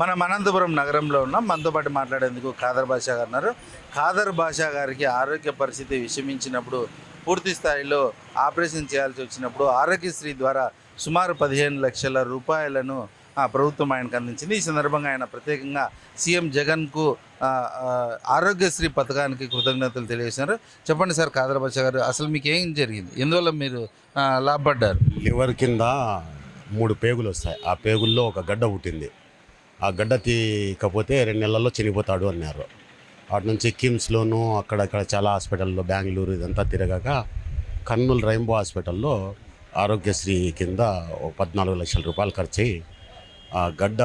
మనం అనంతపురం నగరంలో ఉన్నాం మనతో పాటు మాట్లాడేందుకు ఖాదర్ బాషా గారు ఉన్నారు. ఖాదర్ బాషా గారికి ఆరోగ్య పరిస్థితి విషమించినప్పుడు పూర్తి స్థాయిలో ఆపరేషన్ చేయాల్సి వచ్చినప్పుడు ఆరోగ్యశ్రీ ద్వారా సుమారు పదిహేను లక్షల రూపాయలను ప్రభుత్వం ఆయనకు అందించింది. ఈ సందర్భంగా ఆయన ప్రత్యేకంగా సీఎం జగన్కు ఆరోగ్యశ్రీ పథకానికి కృతజ్ఞతలు తెలియజేశారు. చెప్పండి సార్ ఖాదర్ బాషా గారు అసలు మీకు ఏం జరిగింది? ఎందువల్ల మీరు లాభపడ్డారు? లివర్ కింద మూడు పేగులు వస్తాయి. ఆ పేగుల్లో ఒక గడ్డ పుట్టింది. ఆ గడ్డ తీయకపోతే రెండు నెలల్లో చనిపోతాడు అన్నారు. అటు నుంచి కిమ్స్లోను అక్కడక్కడ చాలా హాస్పిటల్లో బెంగళూరు ఇదంతా తిరగాక కర్నూలు రైంబో హాస్పిటల్లో ఆరోగ్యశ్రీ కింద ఓ పద్నాలుగు లక్షల రూపాయలు ఖర్చు అయ్యి ఆ గడ్డ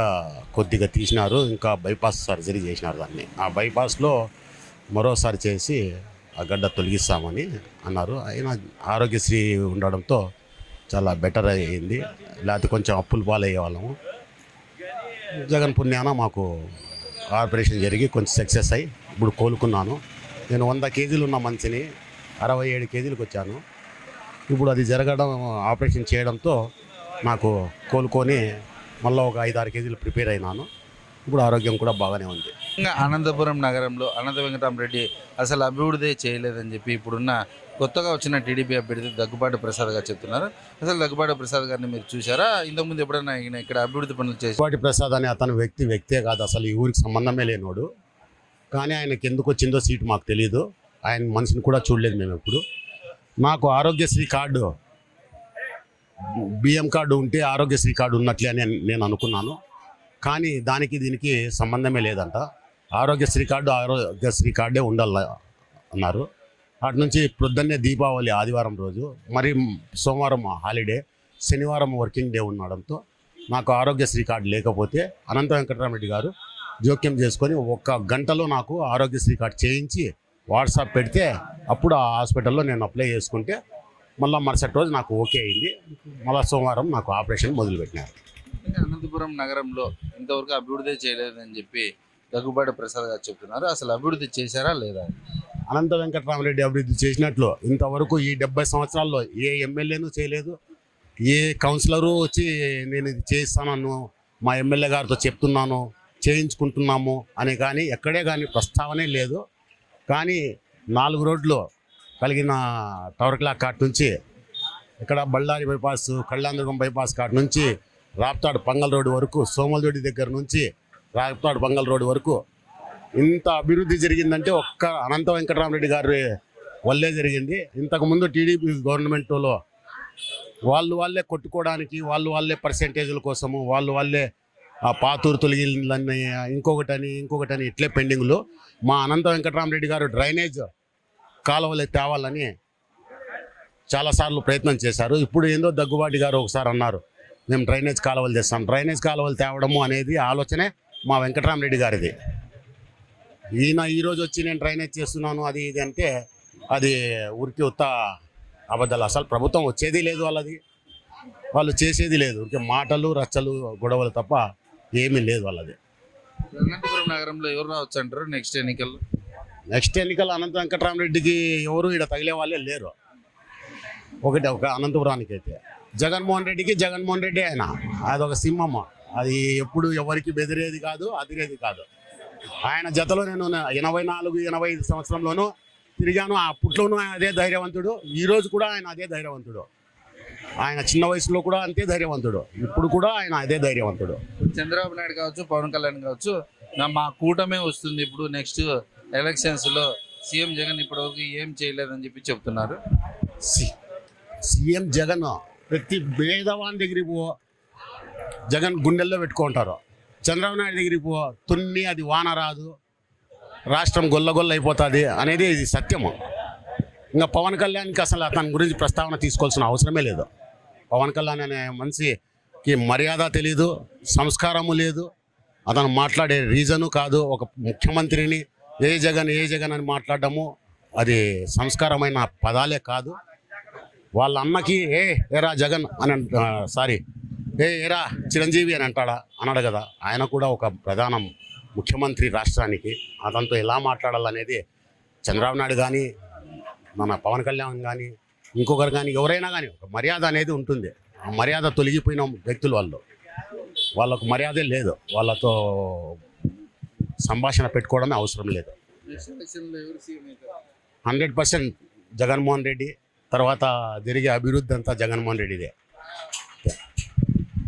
కొద్దిగా తీసినారు. ఇంకా బైపాస్ సర్జరీ చేసినారు దాన్ని. ఆ బైపాస్లో మరోసారి చేసి ఆ గడ్డ తొలగిస్తామని అన్నారు. అయినా ఆరోగ్యశ్రీ ఉండడంతో చాలా బెటర్ అయ్యింది లేకపోతే కొంచెం అప్పులు పాలయ్యే వాళ్ళము జగన్ పుణ్యాన మాకు ఆపరేషన్ జరిగి కొంచెం సక్సెస్ అయ్యి ఇప్పుడు కోలుకున్నాను. నేను వంద కేజీలు ఉన్న మనిషిని అరవై ఏడు కేజీలకు వచ్చాను. ఇప్పుడు అది జరగడం ఆపరేషన్ చేయడంతో నాకు కోలుకొని మళ్ళీ ఒక ఐదు ఆరు కేజీలు ప్రిపేర్ అయినాను. ఇప్పుడు ఆరోగ్యం కూడా బాగానే ఉంది. ఇంకా అనంతపురం నగరంలో అనంత వెంకటరామరెడ్డి అసలు అభివృద్ధి చేయలేదని చెప్పి ఇప్పుడున్న కొత్తగా వచ్చిన టీడీపీ అభ్యర్థి దగ్గుబాటి ప్రసాద్ గారు చెప్తున్నారు. అసలు దగ్గుబాటి ప్రసాద్ గారిని మీరు చూసారా ఇంతకుముందు ఎప్పుడైనా ఇక్కడ అభివృద్ధి పనులు చేసి దగ్గుబాటి ప్రసాద్ అనే అతను వ్యక్తి వ్యక్తే కాదు. అసలు ఈ ఊరికి సంబంధమే లేనోడు. కానీ ఆయనకి ఎందుకు వచ్చిందో సీటు మాకు తెలియదు ఆయన మనిషిని కూడా చూడలేదు మేము ఎప్పుడు. నాకు ఆరోగ్యశ్రీ కార్డు బియ్యం కార్డు ఉంటే ఆరోగ్యశ్రీ కార్డు ఉన్నట్లే అని నేను అనుకున్నాను. కానీ దానికి దీనికి సంబంధమే లేదంట. ఆరోగ్యశ్రీ కార్డు ఆరోగ్యశ్రీ కార్డే ఉండాలి అన్నారు అటు నుంచి ప్రొద్దున్నే దీపావళి ఆదివారం రోజు మరి సోమవారం హాలిడే శనివారం వర్కింగ్ డే ఉండడంతో నాకు ఆరోగ్యశ్రీ కార్డు లేకపోతే అనంత వెంకటరామరెడ్డి గారు జోక్యం చేసుకొని ఒక్క గంటలో నాకు ఆరోగ్యశ్రీ కార్డు చేయించి వాట్సాప్ పెడితే అప్పుడు ఆ హాస్పిటల్లో నేను అప్లై చేసుకుంటే మళ్ళీ మరుసటి రోజు నాకు ఓకే అయింది. మళ్ళీ సోమవారం నాకు ఆపరేషన్ మొదలుపెట్టినారు. అనంతపురం నగరంలో ఇంతవరకు అభివృద్ధి చేయలేదని చెప్పి దగ్గుబాటి ప్రసాద్ గారు చెప్తున్నారు. అసలు అభివృద్ధి చేశారా లేదా? అనంత వెంకటరామరెడ్డి అభివృద్ధి చేసినట్లు ఇంతవరకు ఈ డెబ్బై సంవత్సరాల్లో ఏ ఎమ్మెల్యేను చేయలేదు ఏ కౌన్సిలరు వచ్చి నేను ఇది చేయిస్తానను మా ఎమ్మెల్యే గారితో చెప్తున్నాను చేయించుకుంటున్నాము అని కానీ ఎక్కడే కానీ ప్రస్తావనే లేదు. కానీ నాలుగు రోడ్లు కలిగిన టవర్ క్లాక్ కాట్ నుంచి ఇక్కడ బళ్ళారి బైపాస్ కళ్యాణదుర్గం బైపాస్ కాట్ నుంచి రాప్తాడు పంగల్ రోడ్డు వరకు సోమలదొడ్డి దగ్గర నుంచి రాప్తాడు పంగల్ రోడ్డు వరకు ఇంత అభివృద్ధి జరిగిందంటే ఒక్క అనంత వెంకటరామరెడ్డి గారి వల్లే జరిగింది. ఇంతకుముందు టీడీపీ గవర్నమెంట్లో వాళ్ళు వాళ్ళే కొట్టుకోవడానికి వాళ్ళు వాళ్ళే పర్సెంటేజ్ల కోసము వాళ్ళు వాళ్ళే ఆ పాతూరు తొలగిలని ఇంకొకటని ఇంకొకటని ఇట్లే పెండింగ్లు మా అనంత వెంకటరామరెడ్డి గారు డ్రైనేజ్ కాలువలు తేవాలని చాలాసార్లు ప్రయత్నం చేశారు. ఇప్పుడు ఏందో దగ్గుబాటి గారు ఒకసారి అన్నారు మేము డ్రైనేజ్ కాలువలు చేస్తాం డ్రైనేజ్ కాలువలు తేవడము అనేది ఆలోచనే మా వెంకటరామరెడ్డి గారిది. ఈయన ఈరోజు వచ్చి నేను డ్రైనేజ్ చేస్తున్నాను అది ఇది అంటే అది ఊరికి ఉత్త అబద్ధాలు. అసలు ప్రభుత్వం వచ్చేది లేదు వాళ్ళది. వాళ్ళు చేసేది లేదు. ఊరికే మాటలు రచ్చలు గొడవలు తప్ప ఏమీ లేదు వాళ్ళది. అనంతపురం నగరంలో ఎవరు రావచ్చు అంటారు నెక్స్ట్ ఎన్నికల్లో? నెక్స్ట్ ఎన్నికలు అనంత వెంకటరామరెడ్డికి ఎవరు ఇక్కడ తగిలే వాళ్ళే లేరు. ఒకటి ఒక అనంతపురానికి అయితే. జగన్మోహన్ రెడ్డికి జగన్మోహన్ రెడ్డి ఆయన. అదొక సింహమ్మ. అది ఎప్పుడు ఎవరికి బెదిరేది కాదు అదిరేది కాదు. ఆయన జతలో నేను ఎనభై నాలుగు ఎనభై ఐదు సంవత్సరంలోనూ తిరిగాను. అప్పట్లోనూ ఆయన అదే ధైర్యవంతుడు. ఈ రోజు కూడా ఆయన అదే ధైర్యవంతుడు. ఆయన చిన్న వయసులో కూడా అంతే ధైర్యవంతుడు. ఇప్పుడు కూడా ఆయన అదే ధైర్యవంతుడు. చంద్రబాబు నాయుడు కావచ్చు పవన్ కళ్యాణ్ కావచ్చు మా కూటమే వస్తుంది ఇప్పుడు నెక్స్ట్ ఎలక్షన్స్లో. సీఎం జగన్ ఇప్పటివరకు ఏం చేయలేదని చెప్పి చెప్తున్నారు. సీఎం జగన్ ప్రతి పేదవాని దగ్గరికి జగన్ గుండెల్లో పెట్టుకుంటారు. చంద్రబాబు నాయుడు దగ్గరికి పో తున్ని అది వాన రాదు. రాష్ట్రం గొల్లగొల్ల అయిపోతుంది అనేది ఇది సత్యము. ఇంకా పవన్ కళ్యాణ్కి అసలు అతని గురించి ప్రస్తావన తీసుకోవాల్సిన అవసరమే లేదు. పవన్ కళ్యాణ్ అనే మనిషికి మర్యాద తెలీదు సంస్కారము లేదు. అతను మాట్లాడే రీజను కాదు ఒక ముఖ్యమంత్రిని ఏ జగన్ ఏ జగన్ అని మాట్లాడము అది సంస్కారమైన పదాలే కాదు. వాళ్ళ అన్నకి ఏ ఏరా జగన్ అని సారీ ఏ ఏరా చిరంజీవి అని అంటాడా? అన్నాడు కదా. ఆయన కూడా ఒక ప్రధాన ముఖ్యమంత్రి రాష్ట్రానికి. అతనితో ఎలా మాట్లాడాలనేది చంద్రబాబు నాయుడు కానీ మన పవన్ కళ్యాణ్ కానీ ఇంకొకరు కానీ ఎవరైనా కానీ ఒక మర్యాద అనేది ఉంటుంది. ఆ మర్యాద తొలగిపోయిన వ్యక్తులు వాళ్ళు. వాళ్ళకు మర్యాదే లేదు. వాళ్ళతో సంభాషణ పెట్టుకోవడమే అవసరం లేదు. హండ్రెడ్ పర్సెంట్ జగన్మోహన్ రెడ్డి తర్వాత జరిగే అభివృద్ధి అంతా జగన్మోహన్ రెడ్డిదే.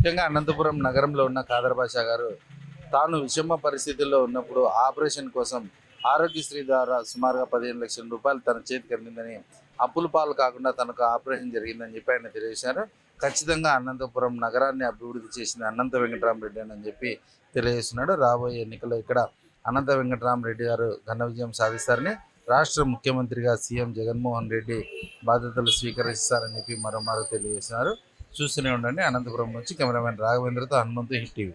ముఖ్యంగా అనంతపురం నగరంలో ఉన్న కాదర్ బాషా గారు తాను విషమ పరిస్థితుల్లో ఉన్నప్పుడు ఆపరేషన్ కోసం ఆరోగ్యశ్రీ ద్వారా సుమారుగా పదిహేను లక్షల రూపాయలు తన చేతికి అందిందని అప్పుల పాలు కాకుండా తనకు ఆపరేషన్ జరిగిందని చెప్పి ఆయన తెలియజేశారు. ఖచ్చితంగా అనంతపురం నగరాన్ని అభివృద్ధి చేసిన అనంత వెంకటరామరెడ్డి అని చెప్పి తెలియజేస్తున్నాడు. రాబోయే ఎన్నికల్లో ఇక్కడ అనంత వెంకటరామరెడ్డి గారు ఘన విజయం సాధిస్తారని రాష్ట్ర ముఖ్యమంత్రిగా సీఎం జగన్మోహన్ రెడ్డి బాధ్యతలు స్వీకరిస్తారని చెప్పి మరోమారు తెలియజేస్తున్నారు. చూస్తూనే ఉండండి. అనంతపురం నుంచి కెమెరామెన్ రాఘవేంద్రతో హనుమంతు హిట్ టీవీ.